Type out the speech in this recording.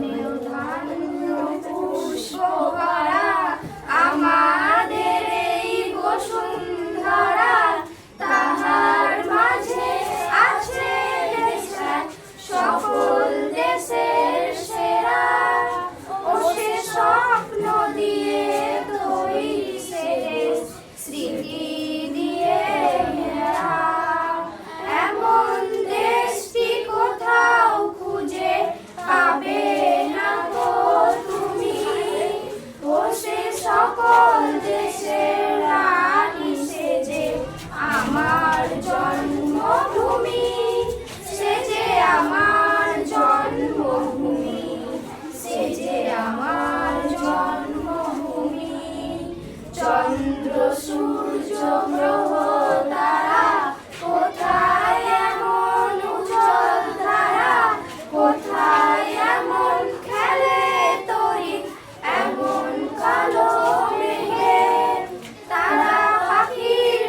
morning. চন্দ্র, সূর্য কোথায় এমন উজ্জ্বল তারা? কোথায় এমন খেলে তরি? এমন কালো মেঘে তারা পাখির